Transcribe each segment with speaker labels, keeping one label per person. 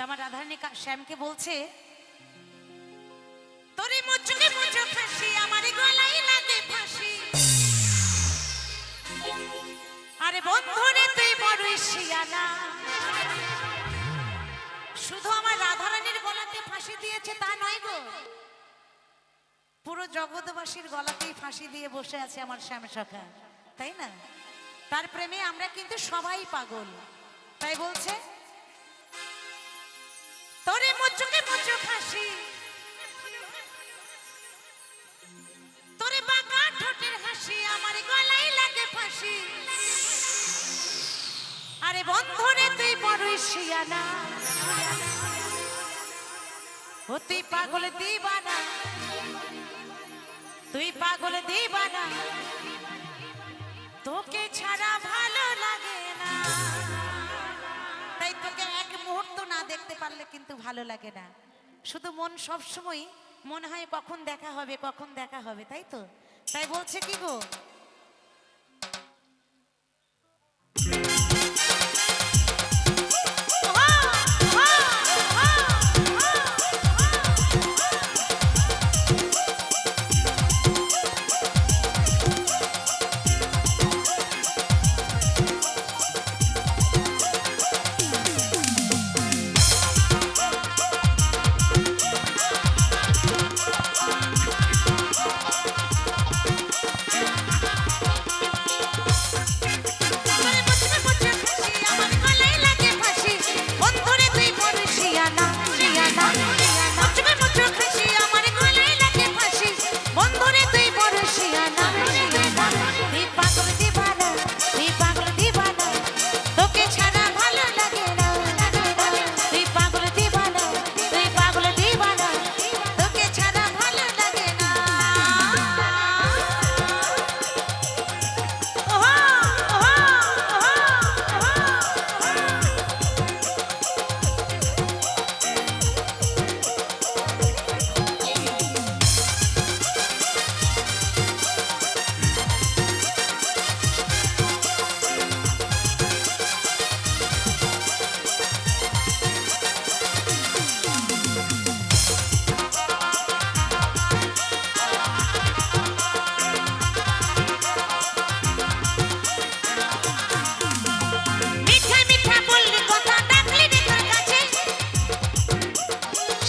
Speaker 1: তা আমার রাধারানী শ্যামকে বলছে, তোরে মুচুকে মুচু খাসি আমার গলাই লাগে ফাঁসি। আরে বন্ধুরে তুই বড়ই শিয়ানা। শুধু আমার রাধারানীর গলাতে ফাঁসি দিয়েছে তা নয় গো, পুরো জগৎবাসীর গলাতেই ফাঁসি দিয়ে বসে আছে আমার শ্যাম সখা, তাই না? তার প্রেমে আমরা কিন্তু সবাই পাগল। তাই বলছে আরে বন্ধুরে তুই বড়ই শিয়ানা। ও তুই পাগল দিবানা। তুই পাগল দিবানা। তোকে ছাড়া পারলে কিন্তু ভালো লাগে না। শুধু মন সবসময় মনে হয় কখন দেখা হবে, কখন দেখা হবে, তাই তো? তাই বলছে কি গো?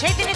Speaker 1: Take it.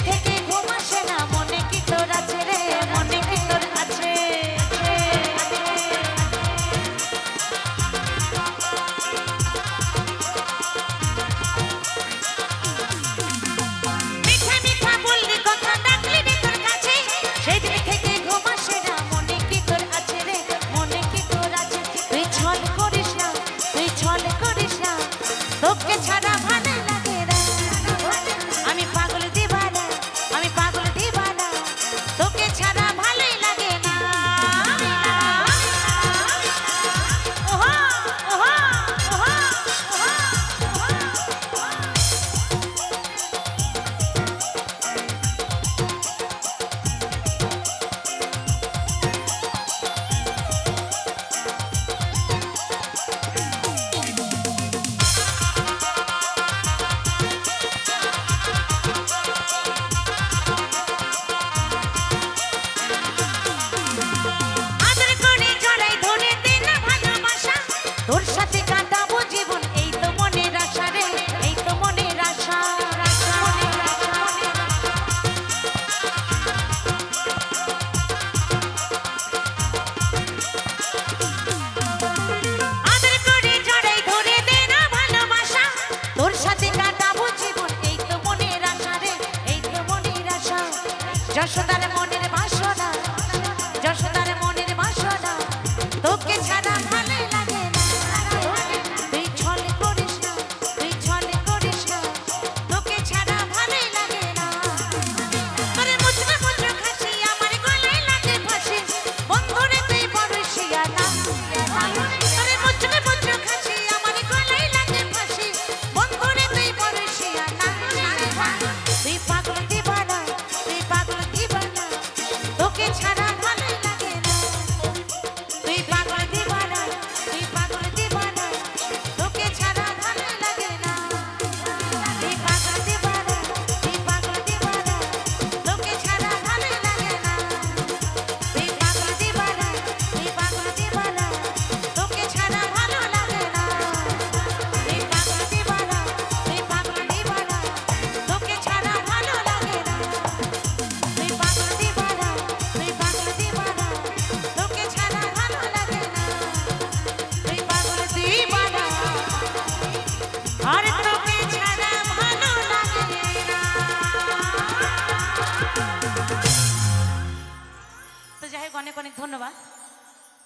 Speaker 1: Caixa